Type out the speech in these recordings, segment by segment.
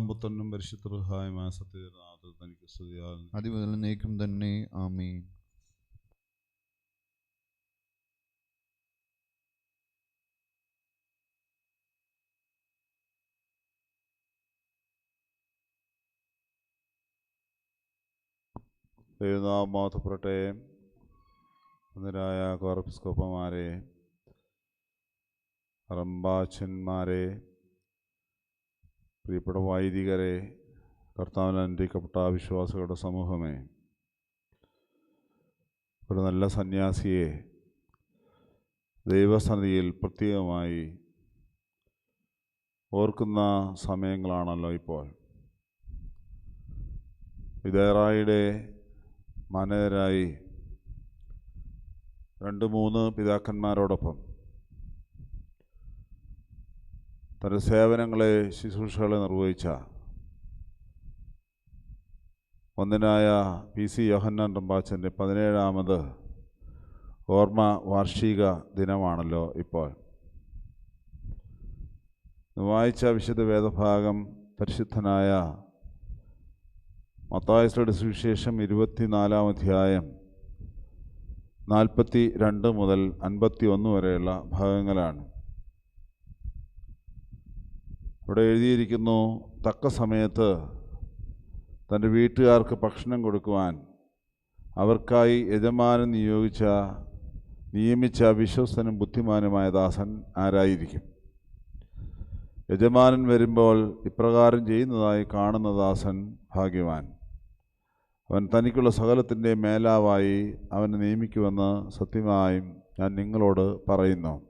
പിതാവും പുത്രനും പരിശുദ്ധഹായ സത്യനാഥ തനിക്ക് സ്തുതിയാൽ. അതിമുതൽ തന്നെ. ആമീൻ. ദൈവനാമം മാത്തപ്പെടട്ടെ ഒന്നരായ കോർപ്പിസ്കോപ്പമാരെ റംബാച്ചന്മാരെ പ്രിയപ്പെട്ട വൈദികരെ കർത്താവിന് അനുഗ്രഹിക്കപ്പെട്ട വിശ്വാസികളുടെ സമൂഹമേ ഒരു നല്ല സന്യാസിയെ ദൈവസന്നിധിയിൽ പ്രത്യേകമായി ഓർക്കുന്ന സമയങ്ങളാണല്ലോ ഇപ്പോൾ. വിദേറായുടെ മാനേജരായി രണ്ട് മൂന്ന് പിതാക്കന്മാരോടൊപ്പം തന്റെ സേവനങ്ങളെ ശുശ്രൂഷകളെ നിർവഹിച്ച ഒന്നിനായ പി സി യോഹന്നാൻ റമ്പാച്ചന്റെ പതിനേഴാമത് ഓർമ്മ വാർഷിക ദിനമാണല്ലോ ഇപ്പോൾ. വായിച്ച വിശുദ്ധ വേദഭാഗം പരിശുദ്ധനായ മത്തായസ്ലയുടെ സുവിശേഷം ഇരുപത്തിനാലാം അധ്യായം നാൽപ്പത്തി രണ്ട് മുതൽ അൻപത്തി ഒന്ന് വരെയുള്ള ഭാഗങ്ങളാണ്. ഇവിടെ എഴുതിയിരിക്കുന്നു തക്ക സമയത്ത് തന്റെ വീട്ടുകാർക്ക് ഭക്ഷണം കൊടുക്കുവാൻ അവർക്കായി യജമാനൻ നിയോഗിച്ച നിയമിച്ച വിശ്വസ്തനും ബുദ്ധിമാനുമായ ദാസൻ ആരായിരിക്കും? യജമാനൻ വരുമ്പോൾ ഇപ്രകാരം ചെയ്യുന്നതായി കാണുന്ന ദാസൻ ഭാഗ്യവാൻ. അവൻ തനിക്കുള്ള സകലത്തിന്റെ മേലാവായി അവനെ നിയമിക്കുമെന്ന് സത്യമായും ഞാൻ നിങ്ങളോട് പറയുന്നു.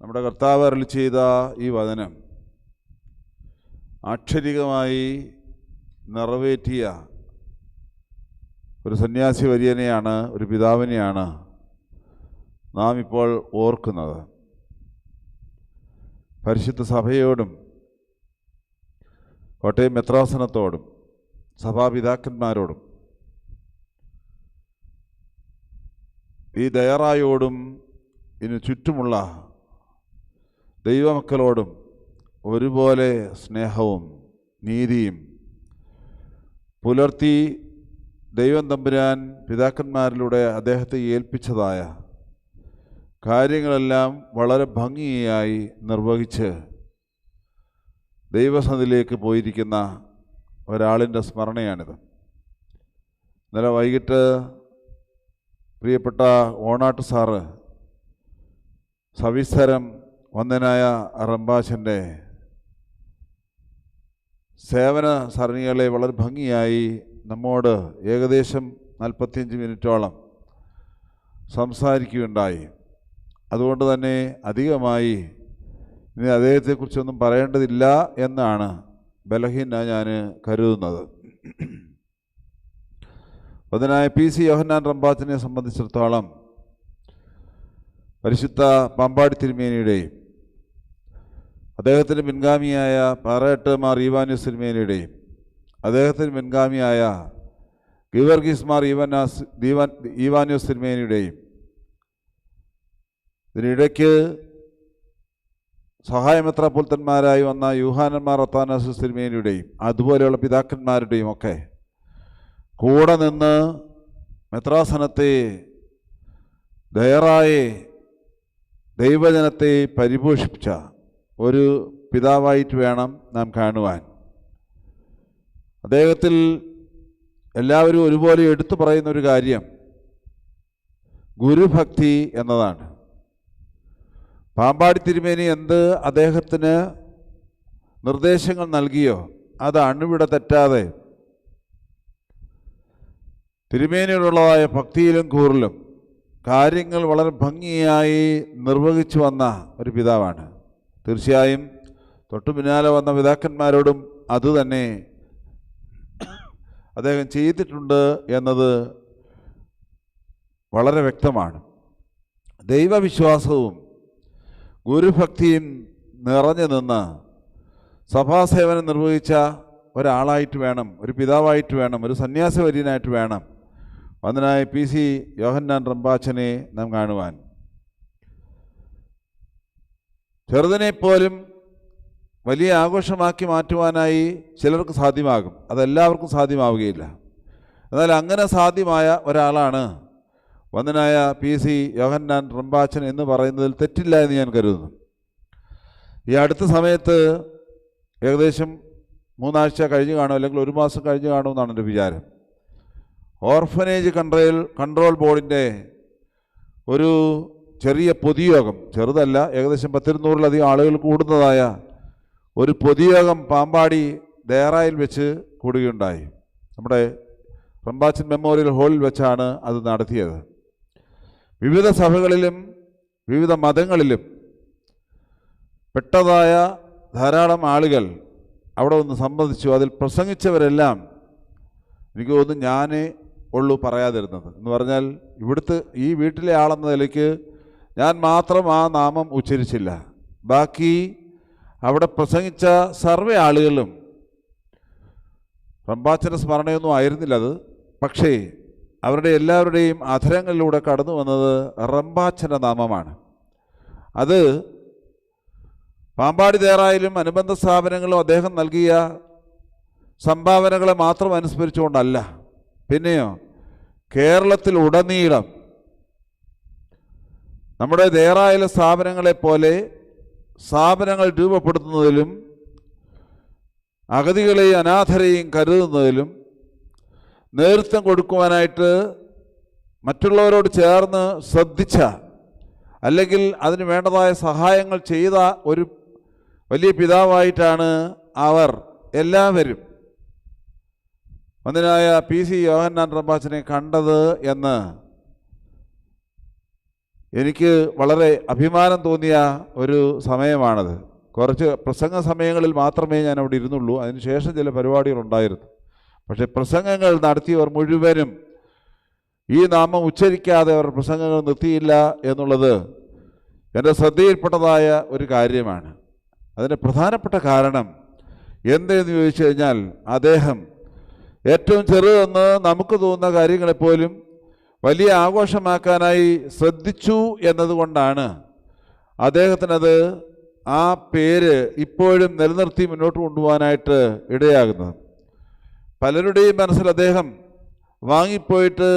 നമ്മുടെ കർത്താവ് അരളി ചെയ്ത ഈ വചനം ആക്ഷരികമായി നിറവേറ്റിയ ഒരു സന്യാസി വര്യനെയാണ് ഒരു പിതാവിനെയാണ് നാം ഇപ്പോൾ ഓർക്കുന്നത്. പരിശുദ്ധ സഭയോടും കോട്ടയം മെത്രാസനത്തോടും സഭാപിതാക്കന്മാരോടും ഈ ദയറായോടും ഇതിനു ചുറ്റുമുള്ള ദൈവമക്കളോടും ഒരുപോലെ സ്നേഹവും നീതിയും പുലർത്തി ദൈവം തമ്പുരാൻ പിതാക്കന്മാരിലൂടെ അദ്ദേഹത്തെ ഏൽപ്പിച്ചതായ കാര്യങ്ങളെല്ലാം വളരെ ഭംഗിയായി നിർവഹിച്ച് ദൈവസന്നിധിയിലേക്ക് പോയിരിക്കുന്ന ഒരാളിന്റെ സ്മരണയാണിത്. ഇന്നലെ വൈകിട്ട് പ്രിയപ്പെട്ട ഓണാട്ട് സാറ് സവിസ്തരം വന്ദനായ റംബാശന്റെ സേവന സരണികളെ വളരെ ഭംഗിയായി നമ്മോട് ഏകദേശം നാൽപ്പത്തിയഞ്ച് മിനിറ്റോളം സംസാരിക്കുകയുണ്ടായി. അതുകൊണ്ട് തന്നെ അധികമായി ഇനി അദ്ദേഹത്തെക്കുറിച്ചൊന്നും പറയേണ്ടതില്ല എന്നാണ് ബലഹീന ഞാൻ കരുതുന്നത്. അതിനായ പി സി യോഹന്നാൻ റംബാത്തിനെ സംബന്ധിച്ചിടത്തോളം പരിശുദ്ധ പമ്പാടി തിരുമേനിയുടെയും അദ്ദേഹത്തിന്റെ പിൻഗാമിയായ പാറയട്ട് മാർ ഈവാന്യൂസ് തിരുമേനിയുടെയും അദ്ദേഹത്തിന്റെ പിൻഗാമിയായ ഗീവർഗീസ് മാർ ഈവനാസ് ദീവാൻ ഈവാന്യൂസ് തിരുമേനിയുടെയും ഇതിനിടയ്ക്ക് സഹായമെത്രാപുൽത്തന്മാരായി വന്ന യൂഹാനന്മാർ അത്താനാസ് തിരുമേനിയുടെയും അതുപോലെയുള്ള പിതാക്കന്മാരുടെയും ഒക്കെ കൂടെ നിന്ന് മെത്രാസനത്തെ ദയറായെ ദൈവജനത്തെ പരിപോഷിപ്പിച്ച ഒരു പിതാവായിട്ട് വേണം നാം കാണുവാൻ. അദ്ദേഹത്തിൽ എല്ലാവരും ഒരുപോലെ എടുത്തു പറയുന്ന ഒരു കാര്യം ഗുരുഭക്തി എന്നതാണ്. പാമ്പാടി തിരുമേനി എന്ത് അദ്ദേഹത്തിന് നിർദ്ദേശങ്ങൾ നൽകിയോ? അത് അണുവിട തെറ്റാതെ. തിരുമേനിയോടുള്ളതായ ഭക്തിയിലും കൂറിലും കാര്യങ്ങൾ വളരെ ഭംഗിയായി നിർവഹിച്ചു വന്ന ഒരു പിതാവാണ്. തീർച്ചയായും തൊട്ടു പിന്നാലെ വന്ന പിതാക്കന്മാരോടും അതുതന്നെ അദ്ദേഹം ചെയ്തിട്ടുണ്ട് എന്നത് വളരെ വ്യക്തമാണ്. ദൈവവിശ്വാസവും ഗുരുഭക്തിയും നിറഞ്ഞു നിന്ന് സഭാസേവനം നിർവഹിച്ച ഒരാളായിട്ട് വേണം ഒരു പിതാവായിട്ട് വേണം ഒരു സന്യാസവര്യനായിട്ട് വേണം വന്നനായ പി സി യോഹന്നാൻ റംബാച്ചനെ നാം കാണുവാൻ. ചെറുതിനെ പോലും വലിയ ആഘോഷമാക്കി മാറ്റുവാനായി ചിലർക്ക് സാധ്യമാകും. അതെല്ലാവർക്കും സാധ്യമാവുകയില്ല. എന്നാൽ അങ്ങനെ സാധ്യമായ ഒരാളാണ് വന്ദനായ പി സി യോഹന്നാൻ റംബാച്ചൻ എന്ന് പറയുന്നതിൽ തെറ്റില്ല എന്ന് ഞാൻ കരുതുന്നു. ഈ അടുത്ത സമയത്ത് ഏകദേശം മൂന്നാഴ്ച കഴിഞ്ഞ് കാണും അല്ലെങ്കിൽ ഒരു മാസം കഴിഞ്ഞ് കാണുമെന്നാണ് എന്റെ വിചാരം. ഓർഫനേജ് കൺട്രോൾ കൺട്രോൾ ബോർഡിന്റെ ഒരു ചെറിയ പൊതുയോഗം ചെറുതല്ല ഏകദേശം പത്തിരുന്നൂറിലധികം ആളുകൾ കൂടുന്നതായ ഒരു പൊതുയോഗം പാമ്പാടി ദേറായിൽ വെച്ച് കൂടുകയുണ്ടായി. നമ്മുടെ റംബാച്ചൻ മെമ്മോറിയൽ ഹാളിൽ വെച്ചാണ് അത് നടത്തിയത്. വിവിധ സഭകളിലും വിവിധ മതങ്ങളിലും പെട്ടതായ ധാരാളം ആളുകൾ അവിടെ ഒന്ന് സംബന്ധിച്ചു. അതിൽ പ്രസംഗിച്ചവരെല്ലാം എനിക്ക് തോന്നുന്നു ഞാനേ ഉള്ളൂ പറയാതിരുന്നത്. എന്ന് പറഞ്ഞാൽ ഇവിടുത്തെ ഈ വീട്ടിലെ ആളെന്ന നിലയ്ക്ക് ഞാൻ മാത്രം ആ നാമം ഉച്ചരിച്ചില്ല. ബാക്കി അവിടെ പ്രസംഗിച്ച സർവേ ആളുകളും റംബാച്ചന്റെ സ്മരണയൊന്നും ആയിരുന്നില്ല അത്. പക്ഷേ അവരുടെ എല്ലാവരുടെയും അധരങ്ങളിലൂടെ കടന്നു വന്നത് റംബാച്ചന്റെ നാമമാണ്. അത് പാമ്പാടി തേറായാലും അനുബന്ധ സ്ഥാപനങ്ങളും അദ്ദേഹം നൽകിയ സംഭാവനകളെ മാത്രം അനുസ്മരിച്ചുകൊണ്ടല്ല. പിന്നെയോ? കേരളത്തിൽ ഉടനീളം നമ്മുടെ ദേറായിലെ സ്ഥാപനങ്ങളെ പോലെ സ്ഥാപനങ്ങൾ രൂപപ്പെടുത്തുന്നതിലും അഗതികളെയും അനാഥരെയും കരുതുന്നതിലും നേതൃത്വം കൊടുക്കുവാനായിട്ട് മറ്റുള്ളവരോട് ചേർന്ന് ശ്രദ്ധിച്ച അല്ലെങ്കിൽ അതിന് വേണ്ടതായ സഹായങ്ങൾ ചെയ്ത ഒരു വലിയ പിതാവായിട്ടാണ് അവർ എല്ലാവരും. മന്ദിരായ പി സി യോഹന്നാൻ റംബാച്ചനെ കണ്ടത് എന്ന് എനിക്ക് വളരെ അഭിമാനം തോന്നിയ ഒരു സമയമാണത്. കുറച്ച് പ്രസംഗ സമയങ്ങളിൽ മാത്രമേ ഞാൻ അവിടെ ഇരുന്നുള്ളൂ അതിനുശേഷം ചില പരിപാടികളുണ്ടായിരുന്നു. പക്ഷേ പ്രസംഗങ്ങൾ നടത്തിയവർ മുഴുവനും ഈ നാമം ഉച്ചരിക്കാതെ അവർ പ്രസംഗങ്ങൾ നിർത്തിയില്ല എന്നുള്ളത് എന്റെ ശ്രദ്ധയിൽപ്പെട്ടതായ ഒരു കാര്യമാണ്. അതിന്റെ പ്രധാനപ്പെട്ട കാരണം എന്തെന്ന് ചോദിച്ചു കഴിഞ്ഞാൽ അദ്ദേഹം ഏറ്റവും ചെറുതെന്ന് നമുക്ക് തോന്നുന്ന കാര്യങ്ങളെപ്പോലും വലിയ ആഘോഷമാക്കാനായി ശ്രദ്ധിച്ചു എന്നതുകൊണ്ടാണ് അദ്ദേഹത്തിനത് ആ പേര് ഇപ്പോഴും നിലനിർത്തി മുന്നോട്ട് കൊണ്ടുപോകാനായിട്ട് ഇടയാകുന്നത്. പലരുടെയും മനസ്സിൽ അദ്ദേഹം വാങ്ങിപ്പോയിട്ട്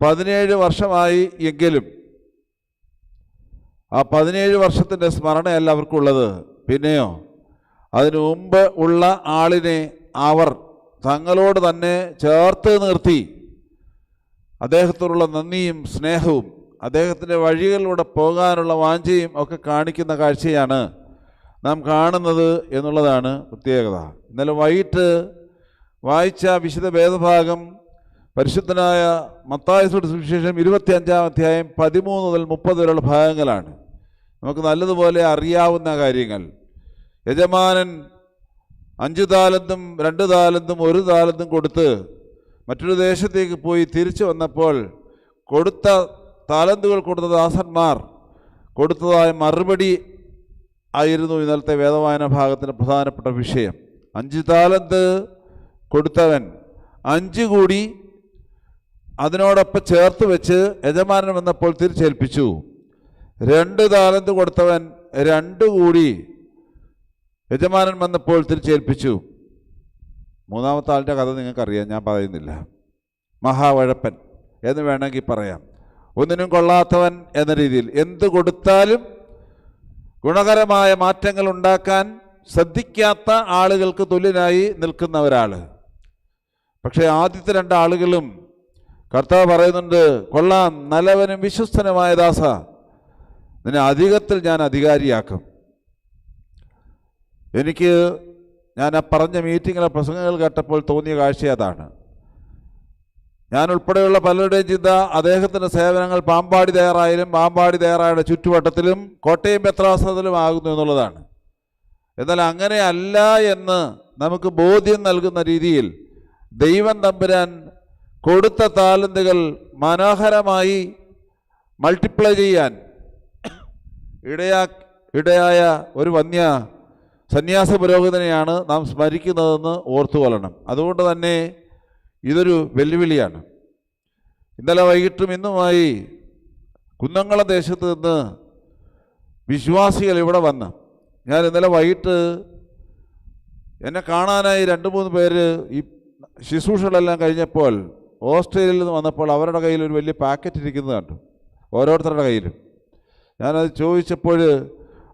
പതിനേഴ് വർഷമായി എങ്കിലും ആ പതിനേഴ് വർഷത്തിന്റെ സ്മരണയല്ല അവർക്കുള്ളത്. പിന്നെയോ അതിനു മുമ്പ് ഉള്ള ആളിനെ അവർ തങ്ങളോട് തന്നെ ചേർത്ത് നിർത്തി. അദ്ദേഹത്തോടുള്ള നന്ദിയും സ്നേഹവും അദ്ദേഹത്തിന്റെ വഴികളിലൂടെ പോകാനുള്ള വാഞ്ചയും ഒക്കെ കാണിക്കുന്ന കാഴ്ചയാണ് നാം കാണുന്നത് എന്നുള്ളതാണ് പ്രത്യേകത. ഇന്നലെ വൈകിട്ട് വായിച്ച വിശുദ്ധ വേദഭാഗം പരിശുദ്ധനായ മത്തായസോട് സുവിശേഷം ഇരുപത്തി അഞ്ചാം അധ്യായം പതിമൂന്ന് മുതൽ മുപ്പത് വരെയുള്ള ഭാഗങ്ങളാണ്. നമുക്ക് നല്ലതുപോലെ അറിയാവുന്ന കാര്യങ്ങൾ. യജമാനൻ അഞ്ച് താലന്തും രണ്ട് താലന്തും ഒരു താലന്തും കൊടുത്ത് മറ്റൊരു ദേശത്തേക്ക് പോയി തിരിച്ചു വന്നപ്പോൾ കൊടുത്ത താലന്തുകൾ കൊടുത്ത ദാസന്മാർ കൊടുത്തതായ മറുപടി ആയിരുന്നു ഇന്നലത്തെ വേദവായന ഭാഗത്തിന്റെ പ്രധാനപ്പെട്ട വിഷയം. അഞ്ച് താലന്ത് കൊടുത്തവൻ അഞ്ച് കൂടി അതിനോടൊപ്പം ചേർത്ത് വെച്ച് യജമാനൻ വന്നപ്പോൾ തിരിച്ചേൽപ്പിച്ചു. രണ്ട് താലന്ത് കൊടുത്തവൻ രണ്ട് കൂടി യജമാനൻ വന്നപ്പോൾ തിരിച്ചേൽപ്പിച്ചു. മൂന്നാമത്തെ ആളിന്റെ കഥ നിങ്ങൾക്കറിയാം ഞാൻ പറയുന്നില്ല. മഹാവഴപ്പൻ എന്ന് വേണമെങ്കിൽ പറയാം. ഒന്നിനും കൊള്ളാത്തവൻ എന്ന രീതിയിൽ എന്ത് കൊടുത്താലും ഗുണകരമായ മാറ്റങ്ങൾ ഉണ്ടാക്കാൻ ശ്രദ്ധിക്കാത്ത ആളുകൾക്ക് തുല്യനായി നിൽക്കുന്ന ഒരാൾ പക്ഷേ ആദ്യത്തെ രണ്ട് ആളുകളും കർത്താവ് പറയുന്നുണ്ട് കൊള്ളാം നല്ലവനും വിശ്വസ്തനുമായ ദാസ. നിന്നെ അധികത്തിൽ ഞാൻ അധികാരിയാക്കും. എനിക്ക് ഞാൻ ആ പറഞ്ഞ മീറ്റിങ്ങിലെ പ്രസംഗങ്ങൾ കേട്ടപ്പോൾ തോന്നിയ കാഴ്ച അതാണ്. ഞാൻ ഉൾപ്പെടെയുള്ള പലരുടെയും ചിന്ത അദ്ദേഹത്തിന്റെ സേവനങ്ങൾ പാമ്പാടി തയ്യാറായാലും പാമ്പാടി തയ്യാറായുടെ ചുറ്റുവട്ടത്തിലും കോട്ടയം ബത്രാസത്തിലും ആകുന്നു എന്നുള്ളതാണ്. എന്നാൽ അങ്ങനെയല്ല എന്ന് നമുക്ക് ബോധ്യം നൽകുന്ന രീതിയിൽ ദൈവം തമ്പുരാൻ കൊടുത്ത താലന്തുകൾ മനോഹരമായി മൾട്ടിപ്ലൈ ചെയ്യാൻ ഇടയാ ഇടയായ ഒരു വന്യ സന്യാസ പുരോഗതിനെയാണ് നാം സ്മരിക്കുന്നതെന്ന് ഓർത്തു കൊള്ളണം അതുകൊണ്ട് തന്നെ ഇതൊരു വെല്ലുവിളിയാണ്. ഇന്നലെ വൈകിട്ടും ഇന്നുമായി കുന്നംകുളം ദേശത്ത് നിന്ന് വിശ്വാസികൾ ഇവിടെ വന്ന് ഞാൻ ഇന്നലെ വൈകിട്ട് എന്നെ കാണാനായി രണ്ട് മൂന്ന് പേര് ഈ ശുശ്രൂഷകളെല്ലാം കഴിഞ്ഞപ്പോൾ ഓസ്ട്രേലിയയിൽ നിന്ന് വന്നപ്പോൾ അവരുടെ കയ്യിൽ ഒരു വലിയ പാക്കറ്റ് ഇരിക്കുന്നത് കണ്ടു. ഓരോരുത്തരുടെ കയ്യിലും. ഞാനത് ചോദിച്ചപ്പോൾ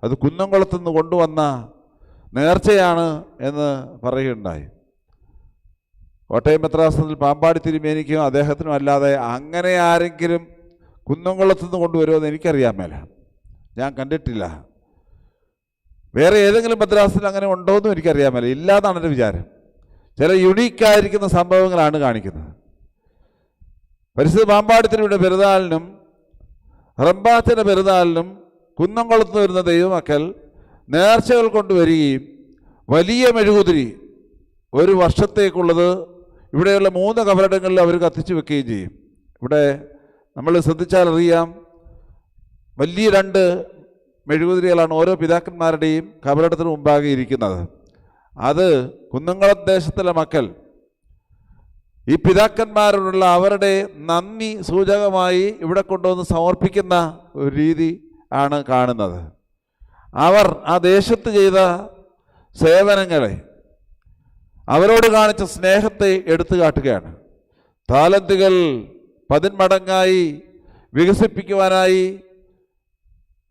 അത് കുന്നംകുളത്ത് നിന്ന് കൊണ്ടുവന്ന നേർച്ചയാണ് എന്ന് പറയുകയുണ്ടായി. കോട്ടയം മെത്രാസനത്തിൽ പാമ്പാടി തിരുമേനിക്കും അദ്ദേഹത്തിനും അല്ലാതെ അങ്ങനെ ആരെങ്കിലും കുന്നംകുളത്തു നിന്ന് കൊണ്ടുവരുമെന്ന് എനിക്കറിയാൻ മേല. ഞാൻ കണ്ടിട്ടില്ല. വേറെ ഏതെങ്കിലും മദ്രാസിൽ അങ്ങനെ ഉണ്ടോ എന്നും എനിക്കറിയാൻ മേല. ഇല്ലാന്നാണ് എന്റെ വിചാരം. ചില യുണീക്കായിരിക്കുന്ന സംഭവങ്ങളാണ് കാണിക്കുന്നത്. പരിസ്ഥിതി പാമ്പാടത്തിനുടെ പെരുന്നാളിനും റംബാത്തിന്റെ പെരുന്നാളിനും കുന്നംകുളത്ത് വരുന്ന ദൈവമക്കൾ നേർച്ചകൾ കൊണ്ടുവരികയും വലിയ മെഴുകുതിരി ഒരു വർഷത്തേക്കുള്ളത് ഇവിടെയുള്ള മൂന്ന് കവറിടങ്ങളിൽ അവർ കത്തിച്ചു വെക്കുകയും ചെയ്യും. ഇവിടെ നമ്മൾ ശ്രദ്ധിച്ചാൽ അറിയാം വലിയ രണ്ട് മെഴുകുതിരികളാണ് ഓരോ പിതാക്കന്മാരുടെയും കബറിടത്തിന് മുമ്പാകെ ഇരിക്കുന്നത്. അത് കുന്നംകുളം ദേശത്തിലെ മക്കൾ. ഈ പിതാക്കന്മാരോടുള്ള അവരുടെ നന്ദി സൂചകമായി ഇവിടെ കൊണ്ടുവന്ന് സമർപ്പിക്കുന്ന ഒരു രീതി ആണ് കാണുന്നത്. അവർ ആ ദേശത്ത് ചെയ്ത സേവനങ്ങളെ അവരോട് കാണിച്ച സ്നേഹത്തെ എടുത്തു കാട്ടുകയാണ്. താലന്തുകൾ പതിന്മടങ്ങായി വികസിപ്പിക്കുവാനായി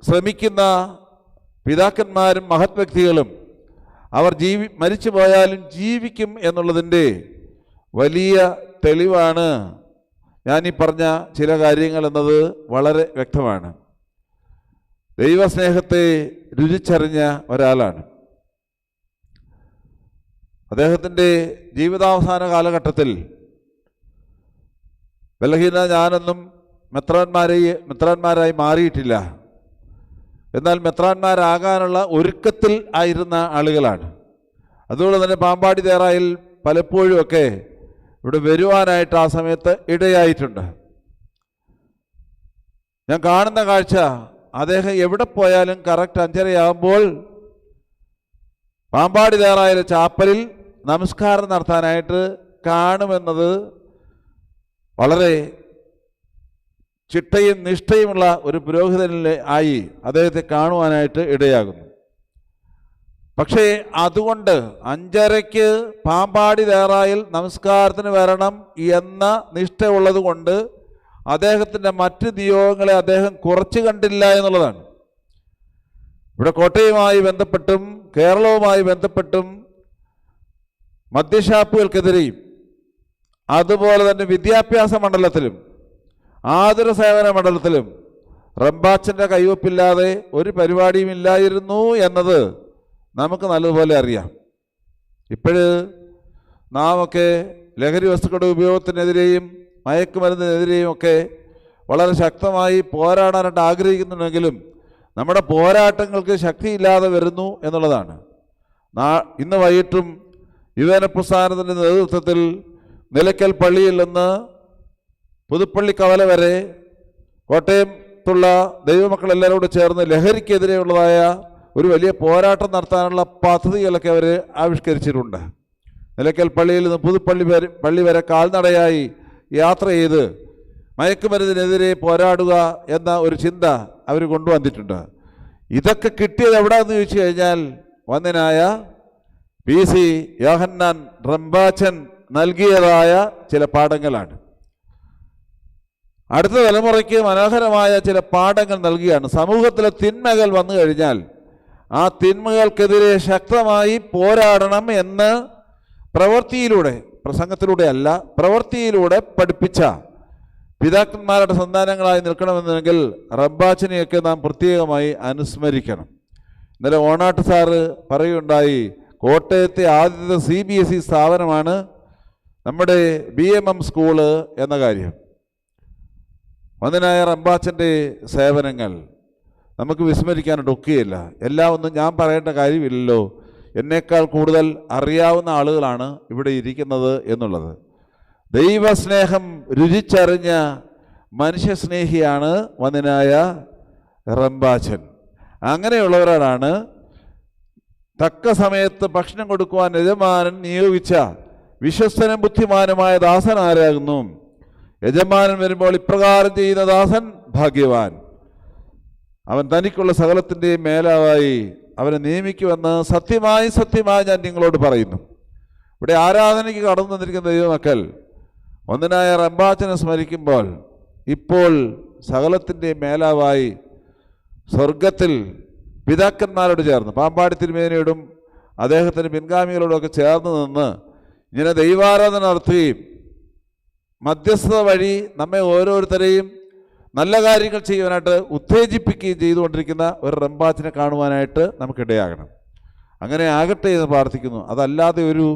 ശ്രമിക്കുന്ന പിതാക്കന്മാരും മഹത് വ്യക്തികളും അവർ ജീവി മരിച്ചു പോയാലും ജീവിക്കും എന്നുള്ളതിന്റെ വലിയ തെളിവാണ് ഈ പറഞ്ഞ ചില കാര്യങ്ങൾ എന്നത് വളരെ വ്യക്തമാണ്. ദൈവസ്നേഹത്തെ രുചിച്ചറിഞ്ഞ ഒരാളാണ്. അദ്ദേഹത്തിന്റെ ജീവിതാവസാന കാലഘട്ടത്തിൽ ബലഹീന ഞാനൊന്നും മെത്രാന്മാരെ മെത്രാന്മാരായി മാറിയിട്ടില്ല. എന്നാൽ മെത്രാന്മാരാകാനുള്ള ഒരുക്കത്തിൽ ആയിരുന്ന ആളുകളാണ്. അതുകൊണ്ട് തന്നെ പാമ്പാടി തേറായിൽ പലപ്പോഴുമൊക്കെ ഇവിടെ വരുവാനായിട്ട് ആ സമയത്ത് ഇടയായിട്ടുണ്ട്. ഞാൻ കാണുന്ന കാഴ്ച അദ്ദേഹം എവിടെ പോയാലും കറക്റ്റ് അഞ്ചരയാകുമ്പോൾ പാമ്പാടി തയ്യാറായ ചാപ്പലിൽ നമസ്കാരം നടത്താനായിട്ട് കാണുമെന്നത് വളരെ ചിട്ടയും നിഷ്ഠയുമുള്ള ഒരു പുരോഹിതനിലെ ആയി അദ്ദേഹത്തെ കാണുവാനായിട്ട് ഇടയാകുന്നു. പക്ഷേ അതുകൊണ്ട് അഞ്ചരയ്ക്ക് പാമ്പാടി തേറായിൽ നമസ്കാരത്തിന് വരണം എന്ന നിഷ്ഠയുള്ളത് കൊണ്ട് അദ്ദേഹത്തിന്റെ മറ്റ് നിയോഗങ്ങളെ അദ്ദേഹം കുറച്ച് കണ്ടില്ല എന്നുള്ളതാണ്. ഇവിടെ കോട്ടയവുമായി ബന്ധപ്പെട്ടും കേരളവുമായി ബന്ധപ്പെട്ടും മദ്യഷാപ്പുകൾക്കെതിരെയും അതുപോലെ തന്നെ വിദ്യാഭ്യാസ മണ്ഡലത്തിലും ആതുര സേവന മണ്ഡലത്തിലും റംബാച്ചന്റെ കൈവപ്പില്ലാതെ ഒരു പരിപാടിയും ഇല്ലായിരുന്നു എന്നത് നമുക്ക് നല്ലതുപോലെ അറിയാം. ഇപ്പോഴ് നാമൊക്കെ ലഹരി വസ്തുക്കളുടെ ഉപയോഗത്തിനെതിരെയും മയക്കുമരുന്നിനെതിരെയും ഒക്കെ വളരെ ശക്തമായി പോരാടാനായിട്ട് ആഗ്രഹിക്കുന്നുണ്ടെങ്കിലും നമ്മുടെ പോരാട്ടങ്ങൾക്ക് ശക്തിയില്ലാതെ വരുന്നു എന്നുള്ളതാണ്. ഇന്ന് വൈകിട്ടും യുവന പ്രസ്ഥാനത്തിന്റെ നേതൃത്വത്തിൽ നിലയ്ക്കൽ പള്ളിയിൽ നിന്ന് പുതുപ്പള്ളി കവല വരെ കോട്ടയത്തുള്ള ദൈവമക്കൾ എല്ലാവരും കൂടെ ചേർന്ന് ലഹരിക്കെതിരെയുള്ളതായ ഒരു വലിയ പോരാട്ടം നടത്താനുള്ള പദ്ധതികളൊക്കെ അവർ ആവിഷ്കരിച്ചിട്ടുണ്ട്. നിലയ്ക്കൽ പള്ളിയിൽ നിന്ന് പുതുപ്പള്ളി വരെ പള്ളി വരെ കാൽനടയായി യാത്ര ചെയ്ത് മയക്കുമരുന്നിനെതിരെ പോരാടുക എന്ന ഒരു ചിന്ത അവർ കൊണ്ടുവന്നിട്ടുണ്ട്. ഇതൊക്കെ കിട്ടിയത് എവിടെയെന്ന് ചോദിച്ചു കഴിഞ്ഞാൽ വന്നനായ പി സി യോഹന്നാൻ റംബാച്ചൻ നൽകിയതായ ചില പാഠങ്ങളാണ്. അടുത്ത തലമുറയ്ക്ക് മനോഹരമായ ചില പാഠങ്ങൾ നൽകുകയാണ് സമൂഹത്തിലെ തിന്മകൾ വന്നു കഴിഞ്ഞാൽ ആ തിന്മകൾക്കെതിരെ ശക്തമായി പോരാടണം എന്ന് പ്രവൃത്തിയിലൂടെ പ്രസംഗത്തിലൂടെ അല്ല പ്രവൃത്തിയിലൂടെ പഠിപ്പിച്ച പിതാക്കന്മാരുടെ സന്താനങ്ങളായി നിൽക്കണമെന്നുണ്ടെങ്കിൽ റബ്ബാച്ചിനെയൊക്കെ നാം പ്രത്യേകമായി അനുസ്മരിക്കണം. ഇന്നലെ ഓണാട്ട് സാറ് പറയുകയുണ്ടായി കോട്ടയത്തെ ആദ്യത്തെ സി ബി എസ് ഇ സ്ഥാപനമാണ് നമ്മുടെ ബി എം എം സ്കൂൾ എന്ന കാര്യം. വന്ദനായ റബ്ബാച്ചന്റെ സേവനങ്ങൾ. നമുക്ക് വിസ്മരിക്കാനായിട്ട് ഒക്കുകയില്ല എല്ലാം ഒന്നും ഞാൻ പറയേണ്ട കാര്യമില്ലല്ലോ. എന്നേക്കാൾ കൂടുതൽ അറിയാവുന്ന ആളുകളാണ് ഇവിടെ ഇരിക്കുന്നത് എന്നുള്ളത്. ദൈവസ്നേഹം രുചിച്ചറിഞ്ഞ മനുഷ്യസ്നേഹിയാണ് വന്ദനായ റംബാച്ചൻ. അങ്ങനെയുള്ളവരോടാണ് തക്ക സമയത്ത് ഭക്ഷണം കൊടുക്കുവാൻ യജമാനൻ നിയോഗിച്ച വിശ്വസ്തനും ബുദ്ധിമാനുമായ ദാസൻ ആരാകുന്നു? യജമാനൻ വരുമ്പോൾ ഇപ്രകാരം ചെയ്യുന്ന ദാസൻ ഭാഗ്യവാൻ. അവൻ തനിക്കുള്ള സകലത്തിന്റെയും മേലാവായി അവനെ നിയമിക്കുമെന്ന് സത്യമായി സത്യമായി ഞാൻ നിങ്ങളോട് പറയുന്നു. ഇവിടെ ആരാധനയ്ക്ക് കടന്നു വന്നിരിക്കുന്ന ദൈവമക്കൽ ഒന്നിനായ റംബാച്ചനെ സ്മരിക്കുമ്പോൾ ഇപ്പോൾ സകലത്തിന്റെ മേലാവായി സ്വർഗത്തിൽ പിതാക്കന്മാരോട് ചേർന്ന് പാമ്പാടി തിരുമേനയോടും അദ്ദേഹത്തിന്റെ പിൻഗാമികളോടൊക്കെ ചേർന്ന് നിന്ന് ഇങ്ങനെ ദൈവാരാധന നടത്തുകയും മധ്യസ്ഥത വഴി നമ്മെ ഓരോരുത്തരെയും നല്ല കാര്യങ്ങൾ ചെയ്യുവാനായിട്ട് ഉത്തേജിപ്പിക്കുകയും ചെയ്തുകൊണ്ടിരിക്കുന്ന ഒരു റംബാച്ചിനെ കാണുവാനായിട്ട് നമുക്കിടയാകണം. അങ്ങനെ ആകട്ടെ എന്ന് പ്രാർത്ഥിക്കുന്നു. അതല്ലാതെ ഒരു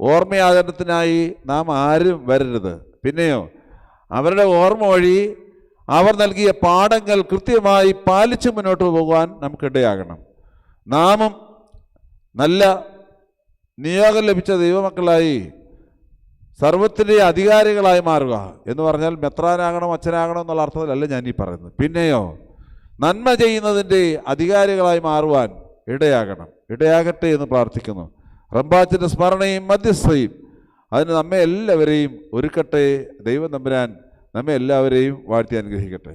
ഓർമ്മയാചരണത്തിനായി നാം ആരും വരരുത്. പിന്നെയോ അവരുടെ ഓർമ്മ വഴി അവർ നൽകിയ പാഠങ്ങൾ കൃത്യമായി പാലിച്ച് മുന്നോട്ട് പോകുവാൻ നമുക്കിടയാകണം. നാമും നല്ല നിയോഗം ലഭിച്ച ദൈവമക്കളായി സർവത്തിന്റെ അധികാരികളായി മാറുക എന്ന് പറഞ്ഞാൽ മെത്രാനാകണം അച്ഛനാകണം എന്നുള്ള അർത്ഥത്തിലല്ല ഞാൻ ഈ പറയുന്നത്. പിന്നെയോ നന്മ ചെയ്യുന്നതിന്റെ അധികാരികളായി മാറുവാൻ ഇടയാകണം. ഇടയാകട്ടെ എന്ന് പ്രാർത്ഥിക്കുന്നു. റംബാച്ചിന്റെ സ്മരണയും മധ്യസ്ഥയും അതിന് നമ്മെ എല്ലാവരെയും ഒരുക്കട്ടെ. ദൈവം തമ്പുരാൻ നമ്മെ എല്ലാവരെയും വാഴ്ത്തി അനുഗ്രഹിക്കട്ടെ.